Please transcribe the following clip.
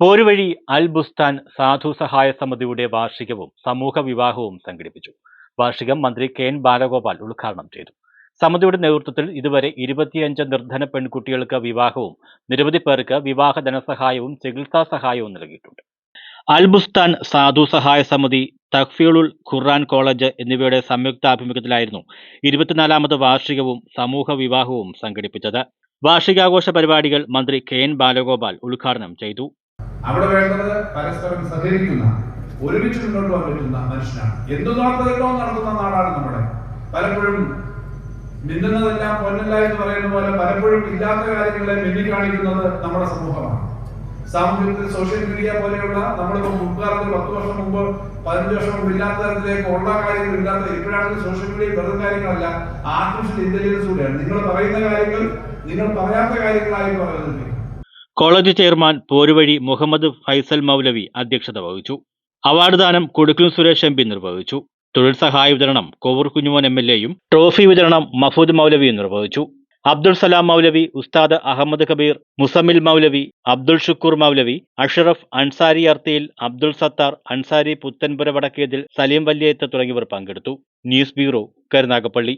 പോരുവഴി അൽ ബുസ്താൻ സാധു സഹായ സമിതിയുടെ വാർഷികവും സമൂഹ വിവാഹവും സംഘടിപ്പിച്ചു. വാർഷികം മന്ത്രി കെ എൻ ബാലഗോപാൽ ഉദ്ഘാടനം ചെയ്തു. സമിതിയുടെ നേതൃത്വത്തിൽ ഇതുവരെ ഇരുപത്തിയഞ്ച് നിർധന പെൺകുട്ടികൾക്ക് വിവാഹവും നിരവധി പേർക്ക് വിവാഹ ധനസഹായവും ചികിത്സാ സഹായവും നൽകിയിട്ടുണ്ട്. അൽ ബുസ്താൻ സാധു സഹായ സമിതി തഖ്ഫീളുൽ ഖുർആൻ കോളേജ് എന്നിവയുടെ സംയുക്താഭിമുഖ്യത്തിലായിരുന്നു ഇരുപത്തിനാലാമത് വാർഷികവും സമൂഹ വിവാഹവും സംഘടിപ്പിച്ചത്. വാർഷികാഘോഷ പരിപാടികൾ മന്ത്രി കെ എൻ ബാലഗോപാൽ ഉദ്ഘാടനം ചെയ്തു. അവിടെ വേണ്ടത് പരസ്പരം സഹകരിക്കുന്ന ഒരുമിച്ച് മുന്നോട്ട് പോകാൻ മനുഷ്യനാണ്. എന്തു നടത്തുന്നതോ നടത്തുന്ന നാടാണ് നമ്മുടെ. പലപ്പോഴും മിന്നുന്നതെല്ലാം പൊന്നല്ല എന്ന് പറയുന്ന പോലെ പലപ്പോഴും ഇല്ലാത്ത കാര്യങ്ങളെ മിന്നി കാണിക്കുന്നത് നമ്മുടെ സമൂഹമാണ്. സാമൂഹ്യത്തിൽ സോഷ്യൽ മീഡിയ പോലെയുള്ള നമ്മളിപ്പോൾ മുൻകാലത്ത് പത്ത് വർഷം മുമ്പ് പതിനഞ്ച് വർഷം മുമ്പ് ഇല്ലാത്ത തരത്തിലേക്ക് ഉള്ള കാര്യങ്ങൾ ഇല്ലാത്ത ഇപ്പോഴാണെങ്കിൽ സോഷ്യൽ മീഡിയ വെറും കാര്യങ്ങളല്ല ആർട്ടിഫിഷ്യൽ ഇന്റലിജൻസ് കൂടെയാണ്. നിങ്ങൾ പറയുന്ന കാര്യങ്ങൾ നിങ്ങൾ പറയാത്ത കാര്യങ്ങളായി പറയുന്നത്. കോളേജ് ചെയർമാൻ പോരുവഴി മുഹമ്മദ് ഫൈസൽ മൗലവി അധ്യക്ഷത വഹിച്ചു. അവാർഡ് ദാനം കൊടുക്കൽ സുരേഷ് എം പി നിർവഹിച്ചു. തൊഴിൽ സഹായ വിതരണം കോവൂർ കുഞ്ഞുമോൻ എം എൽ എയും ട്രോഫി വിതരണം മഫൂദ് മൗലവിയും നിർവഹിച്ചു. അബ്ദുൾ സലാം മൗലവി ഉസ്താദ് അഹമ്മദ് കബീർ മുസമിൽ മൗലവി അബ്ദുൾ ഷുക്കൂർ മൗലവി അഷറഫ് അൻസാരി അർത്തിയിൽ അബ്ദുൾ സത്താർ അൻസാരി പുത്തൻപുര വടക്കേതിൽ സലീം വല്യേത്ത് തുടങ്ങിയവർ പങ്കെടുത്തു. News bureau Karunagappally.